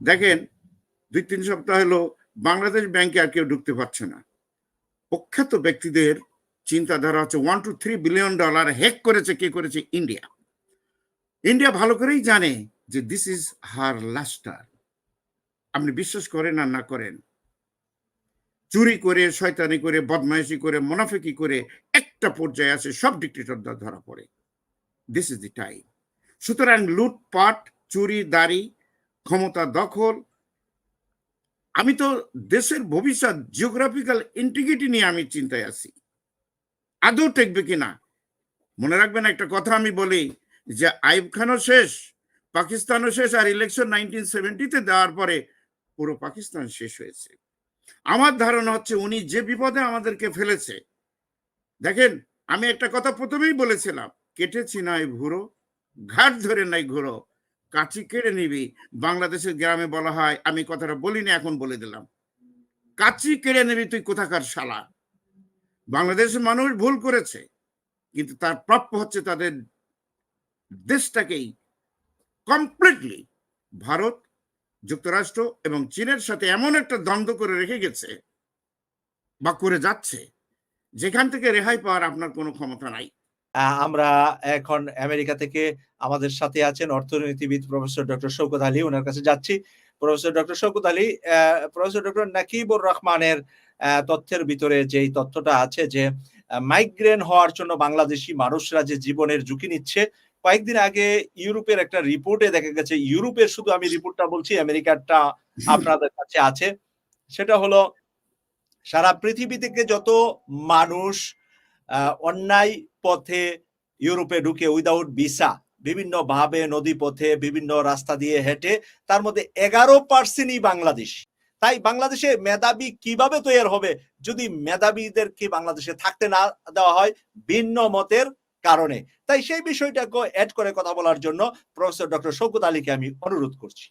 দেখেন, দুই তিন সপ্তাহ হলো বাংলাদেশ ব্যাংকে আর কেউ ঢুকতে পারছে না। প্রখ্যাত ব্যক্তিদের চিন্তাধারা হচ্ছে one to three billion dollar hack করেছে, কে করেছে? ইন্ডিয়া ইন্ডিয়া ভালো করেই জানে যে দিস ইজ হার লাস্টার আপনি বিশ্বাস করেন আর না করেন? চুরি করে, শয়তানি করে, বদমাইশি করে, মুনাফিকি করে একটা পর্যায়ে আছে সব ডিক্টেটরদের ধরা পড়ে। দিস ইজ দি টাইম সুতরাং লুটপাট, চুরি, দাড়ি ক্ষমতা দখল। আমি তো দেশের ভবিষ্যৎ জিওগ্রাফিক্যাল ইন্টিগ্রিটি নিয়ে আমি চিন্তায় আছি। আদৌ টেকবে কিনা? মনে রাখবেন একটা কথা আমি বলি যে আইব খানও শেষ, পাকিস্তানও শেষ, আর ইলেকশন নাইনটিন সেভেন্টিতে দেওয়ার পরে পুরো পাকিস্তান শেষ হয়েছে। আমার ধারণা হচ্ছে উনি যে বিপদে আমাদেরকে ফেলেছে, দেখেন, আমি একটা কথা প্রথমেই বলেছিলাম, কেটেছি নাই ভুরো, ঘাট ধরে নাই ঘুরো। কাচি কেড়ে নিবি, বাংলাদেশের গ্রামে বলা হয়, আমি কথাটা বলিনি, এখন বলে দিলাম। কাচি কেড়ে নিবি তুই কোথাকার শালা? বাংলাদেশের মানুষ ভুল করেছে, কিন্তু তার প্রাপ্য হচ্ছে তাদের দেশটাকেই কমপ্লিটলি ভারত, যুক্তরাষ্ট্র এবং চীনের সাথে এমন একটা দ্বন্দ্ব করে রেখে গেছে বা করে যাচ্ছে, যেখান থেকে রেহাই পাওয়ার আপনার কোনো ক্ষমতা নাই। আমরা এখন আমেরিকা থেকে আমাদের সাথে আছেন অর্থনীতিবিদ প্রফেসর ডক্টর শৌকত আলী। ওনার কাছে যাচ্ছি। Professor doctor Shaukat Ali professor doctor Nakibur রহমানের তথ্যের ভিতরে যেই তথ্যটা আছে যে মাইগ্রেন হওয়ার জন্য বাংলাদেশি মানুষরা যে জীবনের ঝুঁকি নিচ্ছে, কয়েকদিন আগে ইউরোপের একটা রিপোর্টে দেখা গেছে, ইউরোপের শুধু আমি রিপোর্টটা বলছি, আমেরিকারটা আপনাদের কাছে আছে। সেটা হলো, সারা পৃথিবী থেকে যত মানুষ অন্যায় পথে ইউরোপে ঢুকে উইদাউট ভিসা বিভিন্ন ভাবে নদী পথে, বিভিন্ন রাস্তা দিয়ে হেঁটে, তার মধ্যে এগারো পার্সেন্টই বাংলাদেশ। তাই বাংলাদেশে মেধাবী কীভাবে তৈরি হবে? যদি মেধাবীদেরকে বাংলাদেশে থাকতে না দেওয়া হয়, ভিন্ন মতের কারণে। তাই সেই বিষয়টাকে অ্যাড করে কথা বলার জন্য প্রফেসর ডক্টর শৌকত আলীকে আমি অনুরোধ করছি।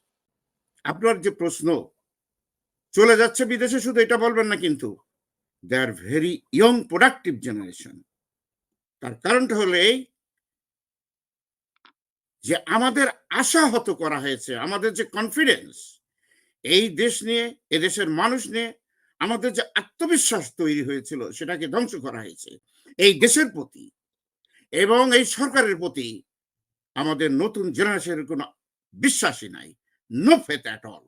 আপনার যে প্রশ্ন, চলে যাচ্ছে বিদেশে, শুধু এটা বলবেন না কিন্তু they are very young productive generation তার কারণটা হলো এই যে আমাদের আশাহত করা হয়েছে, আমাদের যে কনফিডেন্স এই দেশ নিয়ে এদেশের মানুষ নিয়ে আমাদের যে আত্মবিশ্বাস তৈরি হয়েছিল সেটাকে ধ্বংস করা হয়েছে। এই দেশের প্রতি এবং এই সরকারের প্রতি আমাদের নতুন জেনারেশনের কোনো বিশ্বাসই নাই নো ফেথ অ্যাট অল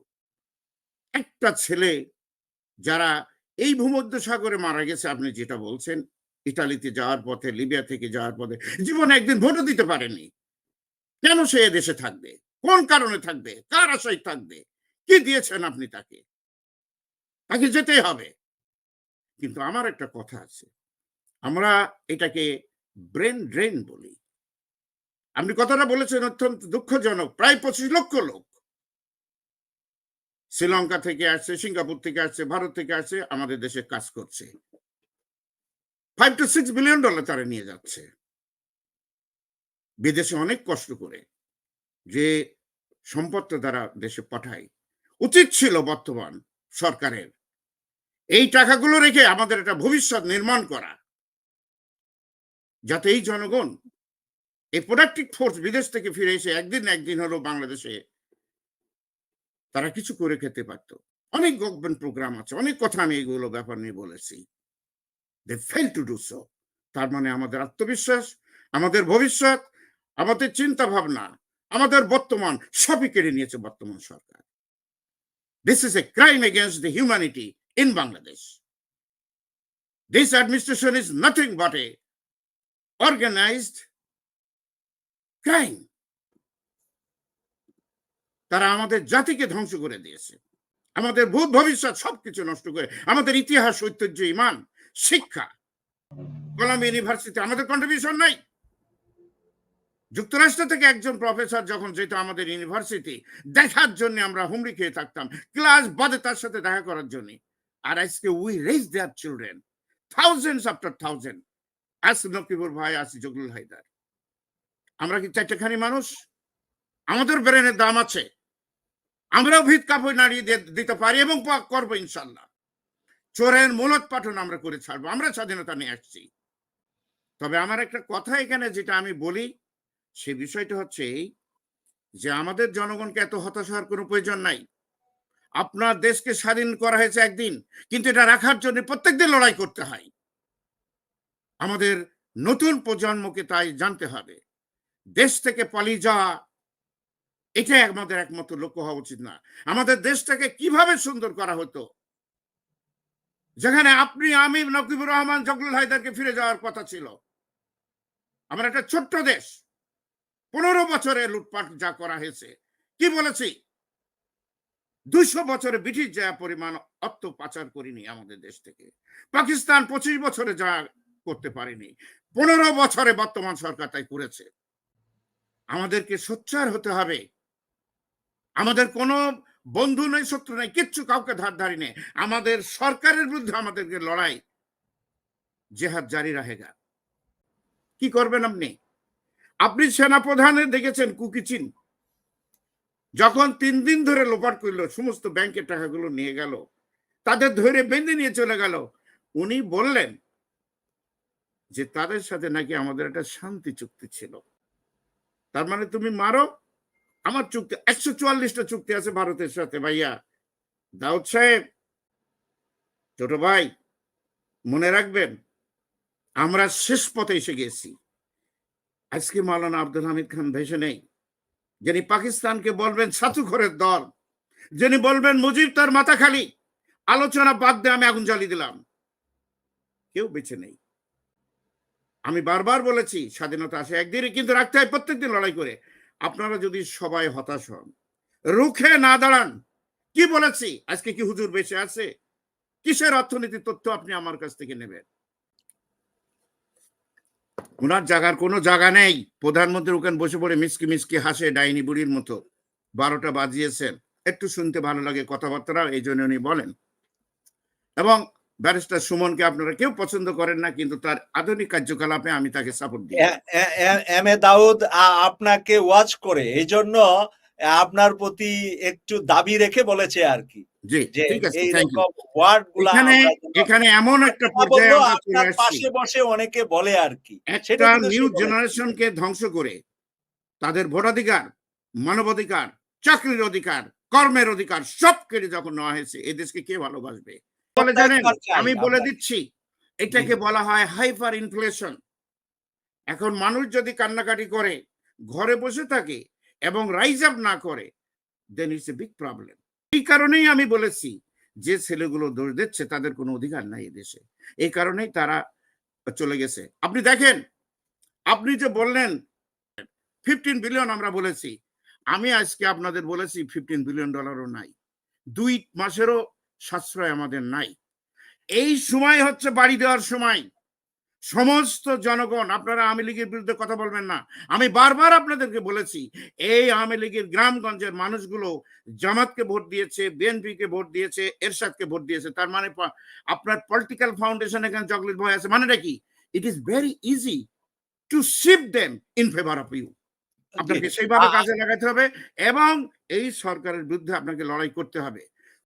একটা ছেলে যারা এই ভূমধ্য সাগরে মারা গেছে, আপনি যেটা বলছেন ইটালিতে যাওয়ার পথে, লিবিয়া থেকে যাওয়ার পথে, জীবনে একদিন ভোটও দিতে পারেনি। কেন সে দেশে থাকবে? কোন কারণে থাকবে? কার আশায় থাকবে? কি দিয়েছেন আপনি তাকে? তাকে যেতেই হবে। কিন্তু আমার একটা কথা আছে। আমরা এটাকে ব্রেন ড্রেন বলি। আপনি কথাটা বলেছেন অত্যন্ত দুঃখজনক, প্রায় পঁচিশ লক্ষ লোক। শ্রীলঙ্কা থেকে আসছে, সিঙ্গাপুর থেকে আসছে, ভারত থেকে আসছে, আমাদের দেশে কাজ করছে। Five to six billion dollar তারা নিয়ে যাচ্ছে। বিদেশে অনেক কষ্ট করে যে সম্পদটা তারা দেশে পাঠায়। উচিত ছিল বর্তমান সরকারের এই টাকাগুলো রেখে আমাদের একটা ভবিষ্যৎ নির্মাণ করা। যাতে এই জনগণ এই প্রোডাক্টিভ ফোর্স বিদেশ থেকে ফিরে এসে একদিন একদিন হলো বাংলাদেশে তারা কিছু করে খেতে পারত। অনেক গভর্নমেন্ট প্রোগ্রাম আছে, অনেক কথা আমি এগুলো ব্যাপার নিয়ে বলেছি। They fail to do so তার মানে আমাদের আত্মবিশ্বাস, আমাদের ভবিষ্যৎ, আমাদের চিন্তা ভাবনা আমাদের বর্তমান সবই কেড়ে নিয়েছে বর্তমান সরকার। This is a crime against the humanity in Bangladesh this administration is nothing but a organized crime তারা আমাদের জাতিকে ধ্বংস করে দিয়েছে। আমাদের ভূত ভবিষ্যৎ সবকিছু নষ্ট করে, আমাদের ইতিহাস, ঐতিহ্য, ইমান শিক্ষা। কলাম ইউনিভার্সিটি আমাদের কন্ট্রিবিউশন নাই। যুক্তরাষ্ট্র থেকে একজন প্রফেসর যখন যেত আমাদের ইউনিভার্সিটি, দেখার জন্য আমরা হুমড়ি খেয়ে থাকতাম। ক্লাস বাদে তার সাথে দেখা করার জন্য। আর আজকে we raise their children thousands after thousand as Nakibur ভাই আস জগলুল হায়দার। আমরা কি চারটেখানি মানুষ? আমাদের ব্রেনের দাম আছে। আমরাও ভিত কাপড় নাড়িয়ে দিতে পারি এবং করব ইনশাল্লাহ। চোরের মূলত পাঠন আমরা করে ছাড়বো, আমরা স্বাধীনতা নিয়ে আসছি। তবে আমার একটা কথা এখানে যেটা আমি বলি, সে বিষয়টা হচ্ছে এই যে আমাদের জনগণকে এত হতাশ হওয়ার কোনো প্রয়োজন নাই। আপনার দেশকে স্বাধীন করা হয়েছে একদিন, কিন্তু এটা রাখার জন্য প্রত্যেকদিন লড়াই করতে হয়। আমাদের নতুন প্রজন্মকে তাই জানতে হবে, দেশ থেকে পালিয়ে যাওয়া, এটাই আমাদের একমাত্র লক্ষ্য হওয়া উচিত না। আমাদের দেশটাকে কীভাবে সুন্দর করা হতো যেখানে আপনি, আমি, নকিবুর রহমান জগলুল হায়দারকে ফিরে যাওয়ার কথা ছিল। আমার একটা ছোট্ট দেশ। পনেরো বছরে লুটপাট যা করা হয়েছে। কি বলেছি? দুইশো বছরে ব্রিটিশ যা পরিমাণ অর্থ পাচার করিনি আমাদের দেশ থেকে। পাকিস্তান পঁচিশ বছরে যা করতে পারেনি। পনেরো বছরে বর্তমান সরকার তাই করেছে। আমাদেরকে সোচ্চার হতে হবে। আমাদের কোনো বন্ধু নেই, শত্রু নেই, কিচ্ছু কাউকে ধার ধারি নেই। আমাদের সরকারের বিরুদ্ধে আমাদেরকে লড়াই। জেহাদ জারি রাহেগা কি করবেন আপনি? আপনি সেনাপ্রধানের দেখেছেন কুকিচিন? যখন তিন দিন ধরে লোপাট করল, সমস্ত ব্যাংকের টাকাগুলো নিয়ে গেল, তাদের ধরে বেঁধে নিয়ে চলে গেল। উনি বললেন যে, তাদের সাথে নাকি আমাদের একটা শান্তি চুক্তি ছিল। তার মানে তুমি মারো আমার চুক্তি, একশো চুয়াল্লিশটা চুক্তি আছে ভারতের সাথে, ভাইয়া। দাউদ সাহেব, ছোট ভাই, মনে রাখবেন, আমরা শেষ পথে এসে গেছি। আজকে মাওলানা আব্দুল হামিদ খান ভেসে নেই। যিনি পাকিস্তানকে বলবেন সাতুখরের দল, যিনি বলবেন মুজিব তার মাথা খালি, আলোচনা বাদ দিয়ে আমি আগুন জ্বালিয়ে দিলাম। কেউ বেছে নেই। আমি বারবার বলেছি, স্বাধীনতা আসে একদিনই, কিন্তু রাখতে হয় প্রত্যেকদিন লড়াই করে। আপনারা যদি সবাই হতাশ হন, রুখে না দাঁড়ান। কি বলেছি? আজকে কি হুজুর বেঁচে আছে? কিসের অর্থনীতির তথ্য আপনি আমার কাছ থেকে নেবেন? ওনার জায়গার কোনো জায়গা নেই। প্রধানমন্ত্রী ওখানে বসে পড়ে মিসকি মিসকি হাসে, ডাইনি বুড়ির মতো। বারোটা বাজিয়েছেন। একটু শুনতে ভালো লাগে কথাবার্তা এই জন্য উনি বলেন। এবং ব্যারিস্টার সুমনকে আপনারা কেউ পছন্দ করেন না কিন্তু তার আধুনিক কার্যকলাপে আমি তাকে সাপোর্ট দিই। এম এ দাউদ আপনাকে ওয়াচ করে এই জন্য আপনার প্রতি একটু দাবি রেখে বলেছে আর কি। জি ঠিক আছে থ্যাংক ইউ ওয়ার্ড এখানে এখানে এমন একটা পর্যায়ে পাশে বসে অনেকে বলে আর কি। সেটা একটা নিউ। জেনারেশনকে ধ্বংস করে তাদের ভোটাধিকার মানবাধিকার চাকরির অধিকার কর্মের অধিকার সব কেড়ে যখন নেওয়া হয়েছে এই দেশকে কে ভালোবাসবে? বলে জানেন? আমি বলে দিচ্ছি এটাকে বলা হয় হাইপার ইনফ্লেশন। এখন মানুষ যদি কান্নাকাটি করে ঘরে বসে থাকে এবং রাইজ আপ না করে then it's a big problem এই কারণেই আমি বলেছি যে ছেলেগুলো দোষ দিচ্ছে তাদের কোনো অধিকার নাই দেশে এই কারণেই তারা চলে গেছে। আপনি দেখেন আপনি যে বললেন ফিফটিন বিলিয়ন আমরা বলেছি। আমি আজকে আপনাদের বলেছি ফিফটিন বিলিয়ন ডলারও নাই। দুই মাসেরও সাশ্রয় আমাদের নাই। এই সময় হচ্ছে বাড়ি দেওয়ার সময়। সমস্ত জনগণ আপনারা আওয়ামী লীগের বিরুদ্ধে কথা বলবেন না। আমি বারবার আপনাদেরকে বলেছি এই আওয়ামী লীগের গ্রামগঞ্জের মানুষগুলো জামাতকে ভোট দিয়েছে বিএনপিকে ভোট দিয়েছে এরশাদকে ভোট দিয়েছে। তার মানে আপনার পলিটিক্যাল ফাউন্ডেশন এখানে চকলেট ভয় আছে। মানেটা কি? It is very easy to shift them in favour of you আপনাকে সেইভাবে কাজে লাগাতে হবে এবং এই সরকারের বিরুদ্ধে আপনাকে লড়াই করতে হবে।